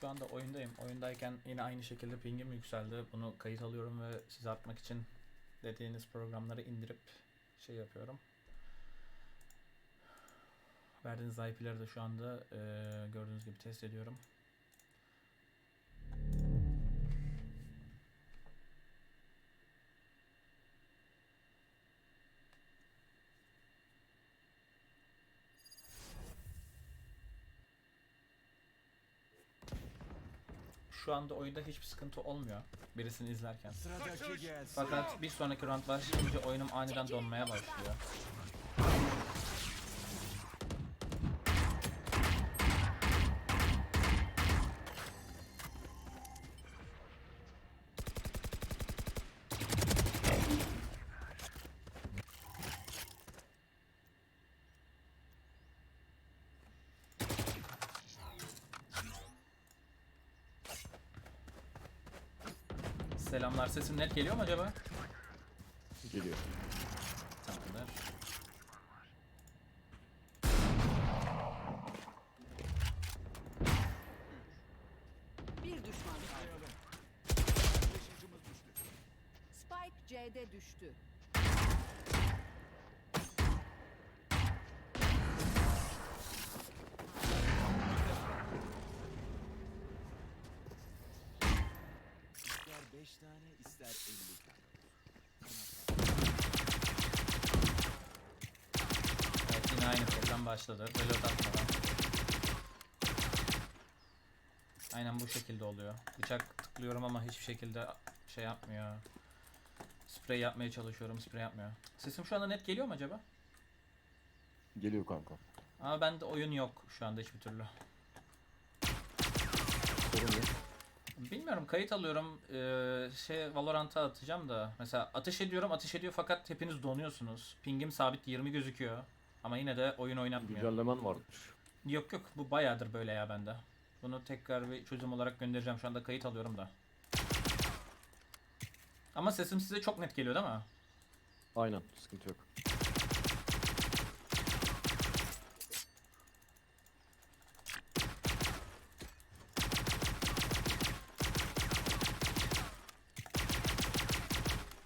Şu anda oyundayım. Oyundayken yine aynı şekilde pingim yükseldi. Bunu kayıt alıyorum ve size atmak için dediğiniz programları indirip şey yapıyorum. Verdiğiniz IP'leri de şu anda eee, gördüğünüz gibi test ediyorum. Şu anda oyunda hiçbir sıkıntı olmuyor birisini izlerken. Fakat bir sonraki round başlayınca oyunum aniden donmaya başlıyor. Selamlar sesim net geliyor mu acaba? Geliyor. Tamamdır. Bir düşman kaldı. Spike C'de düştü. 5 tane ister 50 tane. Evet yine aynı program başladı. Reload atmadan. Aynen bu şekilde oluyor. Bıçak tıklıyorum ama hiçbir şekilde şey yapmıyor. Sprey yapmaya çalışıyorum, sprey yapmıyor. Sesim şu anda net geliyor mu acaba? Geliyor kanka. Ama bende oyun yok şu anda hiçbir türlü. Sorun yok. Bilmiyorum kayıt alıyorum. Ee, şey Valorant'a atacağım da. Mesela ateş ediyorum, ateş ediyor fakat hepiniz donuyorsunuz. Pingim sabit 20 gözüküyor. Ama yine de oyun oynatmıyor. Güncellemen varmış. Yok yok bu bayağıdır böyle ya bende. Bunu tekrar bir çözüm olarak göndereceğim. Şu anda kayıt alıyorum da. Ama sesim size çok net geliyor değil mi? Aynen. Sıkıntı yok.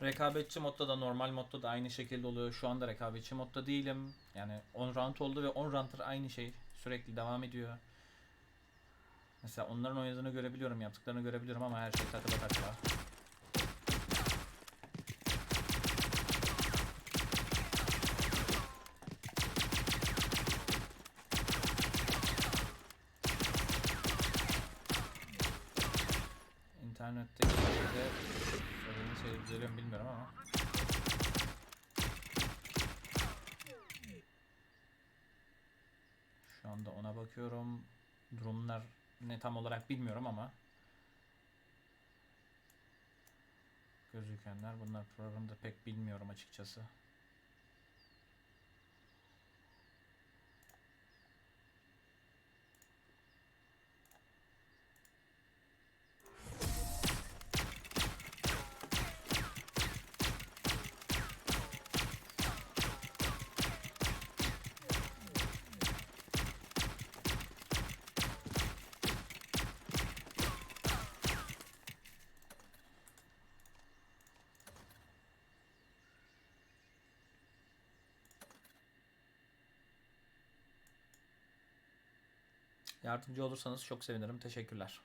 Rekabetçi modda da normal modda da aynı şekilde oluyor. Şu anda rekabetçi modda değilim. Yani 10 round oldu ve 10 round'dır aynı şey sürekli devam ediyor. Mesela onların oynadığını görebiliyorum, yaptıklarını görebiliyorum ama her şey takıla takıla. İnternette şeyde söylediğiniz şey düzeliyor bilmiyorum ama. Şu anda ona bakıyorum. Durumlar ne tam olarak bilmiyorum ama. Gözükenler bunlar programda pek bilmiyorum açıkçası. Yardımcı olursanız çok sevinirim. Teşekkürler.